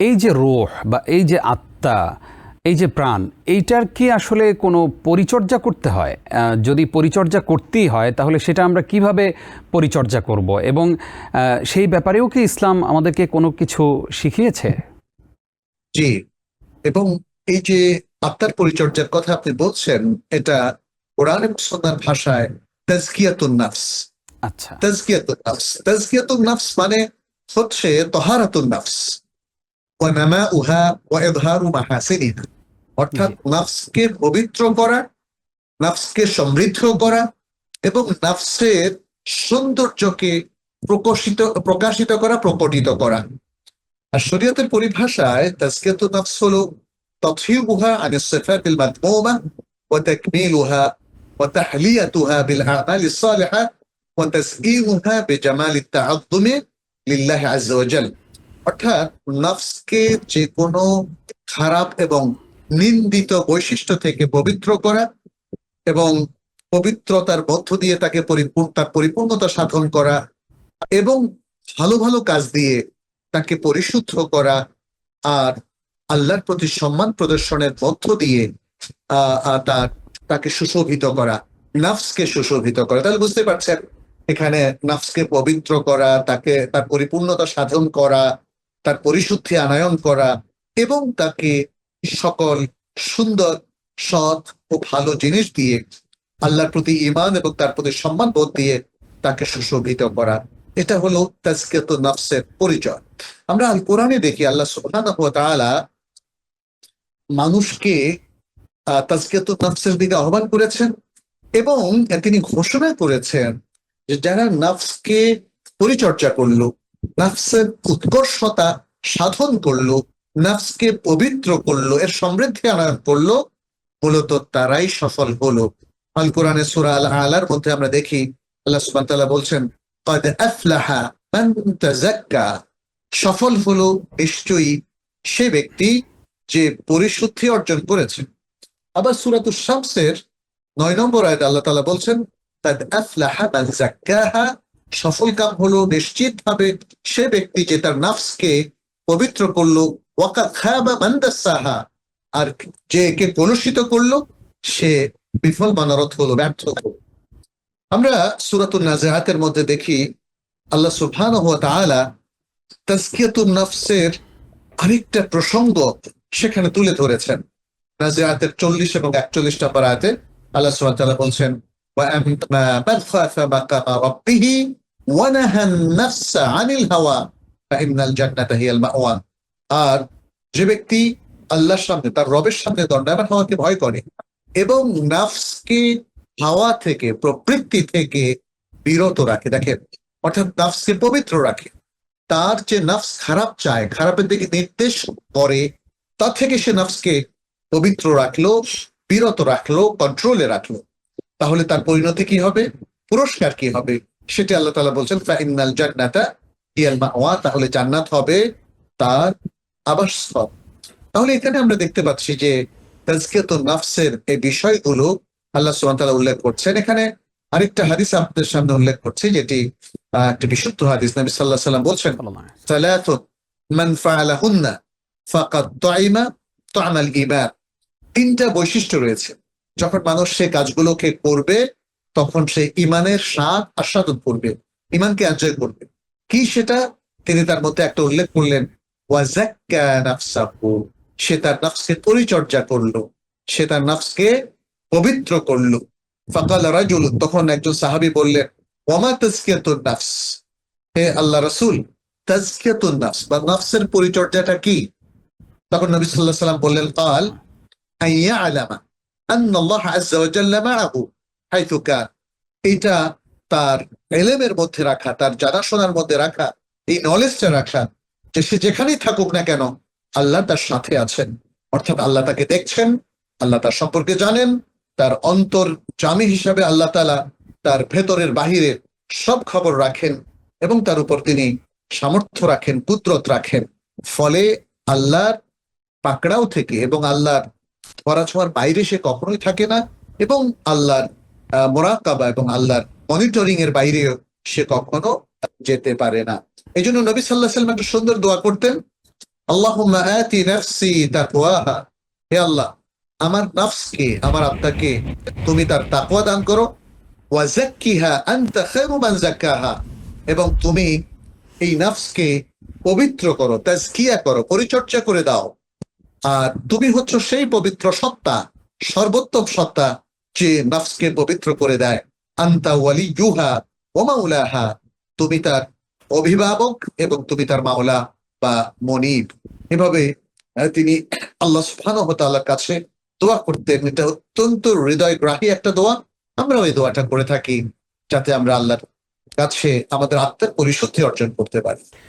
এই যে রোহ বা এই যে আত্মা এই যে প্রাণ এইটার কি আসলে কোনো পরিচর্যা করতে হয়? যদি পরিচর্যা করতেই হয় তাহলে সেটা আমরা কীভাবে পরিচর্যা করব? এবং সেই ব্যাপারেও কি ইসলাম আমাদেরকে কোনো কিছু শিখিয়েছে? জি এবং এই যে আত্মার পরিচর্যার কথা আপনি বলছেন এটা কোরআন এবং সন্ন্যার ভাষায় তাজকিয়াতুন নাফস। আচ্ছা। তাজকিয়াতুন নাফস। তাজকিয়াতুন নাফস মানে হচ্ছে তহারাতুন নাফস। ওয়া নামাউহা ওয়া ইযহারু মাহাসিনিহা অর্থাৎ নাফসকে পবিত্র করা নাফসকে সমৃদ্ধ করা এবং নাফসের সৌন্দর্যকে প্রকাশিত প্রকাশিত করা প্রকটিত করা আর শরীয়তের পরিভাষায় তাজকিয়াতু নাফস হলো তথহিবুহা আন الصفات المذمومة وتكميلها وتحليتها بالأعمال الصالحة وتزيينها بجمال التعظم لله عز وجل অর্থাৎ নফসকে যে কোনো খারাপ এবং নিন্দিত বৈশিষ্ট্য থেকে পবিত্র করা এবং পবিত্রতার মধ্য দিয়ে তাকে পরিপূর্ণ, তার পরিপূর্ণতা সাধন করা এবং ভালো ভালো কাজ দিয়ে তাকে পরিশুদ্ধ করা আর আল্লাহর প্রতি সম্মান প্রদর্শনের মধ্য দিয়ে তার, তাকে সুশোভিত করা, নাফসকে সুশোভিত করা। তাহলে বুঝতে পারছেন, এখানে নাফসকে পবিত্র করা, তাকে, তার পরিপূর্ণতা সাধন করা তার পরিশুদ্ধি আনায়ন করা এবং তাকে সকল সুন্দর সৎ ও ভালো জিনিস দিয়ে আল্লাহর প্রতি ইমান এবং তার প্রতি সম্মান বোধ দিয়ে তাকে সুশোভিত করা। এটা হলো তাজকিয়াত নফসের পরিচয়। আমরা আল কোরআনে দেখি আল্লাহ তাআলা মানুষকে আহ, তাজকিয়াত নফসের দিকে আহ্বান করেছেন এবং তিনি ঘোষণা করেছেন যে যারা নফসকে পরিচর্যা করল নাফসের উৎকর্ষতা সাধন করল, নাফসকে পবিত্র করল, এর সমৃদ্ধি আনয়ন করল, মূলত তারাই সফল হলো। আল কোরআনে সুরা আল আলার মধ্যে আমরা দেখি, আল্লাহ সুবান বলছেন, কদ আফলাহা সফল হলো নিশ্চয়ই সে ব্যক্তি যে পরিশুদ্ধি অর্জন করেছে। আবার সুরাতুর শামসের নয় নম্বর আয়তে আল্লাহ তালা বলছেন তাদ আফলাহা من زكاها সফল কাম হলো নিশ্চিত ভাবে সে ব্যক্তি যে তার নাফসকে পবিত্র করলো ওয়াকাদ খাবা মান দাসাহা আর যে একে কলুষিত করলো সে বিফল মানারত হলো ব্যর্থ হলো আমরা সুরাতুল নাজিহাতের মধ্যে দেখি আল্লাহ সুবহানাহু ওয়া তাআলা তাজকিয়াতুন নফসের আরেকটা প্রসঙ্গ সেখানে তুলে ধরেছেন নাজিহাতের চল্লিশ এবং একচল্লিশ নম্বর আয়াতে আল্লাহ সুবহানাহু ওয়া তাআলা বলছেন وأما من خاف مقام ربه আনিল হাওয়া মাওয়া আর যে ব্যক্তি আল্লাহর সামনে, তার রবের সামনে দণ্ডায়মান হওয়াকে ভয় করে এবং নাফসকে হাওয়া থেকে, প্রবৃত্তি থেকে বিরত রাখে দেখে অর্থাৎ নাফসকে পবিত্র রাখে, তার যে নাফস খারাপ চায়, খারাপের দিকে নির্দেশ করে, তা থেকে সে নাফসকে পবিত্র রাখল, বিরত রাখল কন্ট্রোলে রাখল। তাহলে তার পরিণতি কি হবে? পুরস্কার কি হবে? সেটি আল্লাহ তালা বলছেন, ফাইনাল জান্নাতা ইয়াল মাওয়া তাহলে জান্নাত হবে তার আবাসস্থল। তাহলে এখানে আমরা দেখতে পাচ্ছি যে তাজকিয়াত নাফসের এই বিষয়গুলো আল্লাহ সুবান্তালা উল্লেখ করছেন। এখানে আরেকটা হাদিস আপনাদের সামনে উল্লেখ করছি, যেটি একটি বিশুদ্ধ হাদিস। নবী সাল্লাহ সাল্লাম বলছেন সালাতুন মান ফাআলাহুন্না ফাকাদ তাইমা তামাল ইমান তিনটা বৈশিষ্ট্য রয়েছে। যখন মানুষ সে কাজগুলোকে করবে তখন সে ইমানের স্বাদ আস্বাদন করবে, ইমানকে এনজয় করবে। কি সেটা? তিনি তার মধ্যে একটা উল্লেখ করলেন সে তার নফসকে পরিচর্যা করল, সে তার নফসকে পবিত্র করল। ফাকাল রাজুল, তখন একজন সাহাবি বললেন ওমা তজকিয়াতুন নাফস? হে আল্লাহ রসুল, তাজকিয়াতুন নফস বা নফসের পরিচর্যাটা কি? তখন নবী সাল্লাহ সাল্লাম বললেন, কাল আইয়া আলামা আন্নাল্লাহ আজ্জা ওয়াজাল্লা মাআহু। হাইতুকা এটা তার এলেমের মধ্যে রাখা, তার জানাশোনার মধ্যে রাখা, এই নলেজটা রাখা, যে সে যেখানেই থাকুক না কেন, আল্লাহ তার সাথে আছেন। অর্থাৎ আল্লাহ তাকে দেখছেন, আল্লাহ তার সম্পর্কে জানেন, তার অন্তর জামি হিসাবে আল্লাহ তালা তার ভেতরের বাহিরে সব খবর রাখেন এবং তার উপর তিনি সামর্থ্য রাখেন, কুদরত রাখেন। ফলে আল্লাহর পাকড়াও থেকে এবং আল্লাহর ধরাছোঁয়ার বাইরে সে কখনোই থাকে না এবং আল্লাহর মোরাকাবা এবং আল্লাহর মনিটরিং এর বাইরেও সে কখনো যেতে পারে না। এই জন্য নবী সাল্লাহ সাল্লাম একটা সুন্দর দোয়া করতেন নাফসি হে আল্লাহ, আমার নফসকে, আমার আত্মাকে তুমি তার তাকওয়া দান করো। এবং তুমি এই নফসকে পবিত্র করো, তাজকিয়া করো, পরিচর্যা করে দাও। আর তুমি হচ্ছ সেই পবিত্র সত্তা, সর্বোত্তম সত্তা যে নফসকে পবিত্র করে দেয়। আন্তা ওয়ালি ইউহা ও মাউলাহা তুমি তার অভিভাবক এবং তুমি তার মাওলা বা মনিব। এভাবে তিনি আল্লাহ তাআলার কাছে দোয়া করতেন। এটা অত্যন্ত হৃদয়গ্রাহী একটা দোয়া। আমরা ওই দোয়াটা করে থাকি, যাতে আমরা আল্লাহর কাছে আমাদের আত্মার পরিশুদ্ধি অর্জন করতে পারি।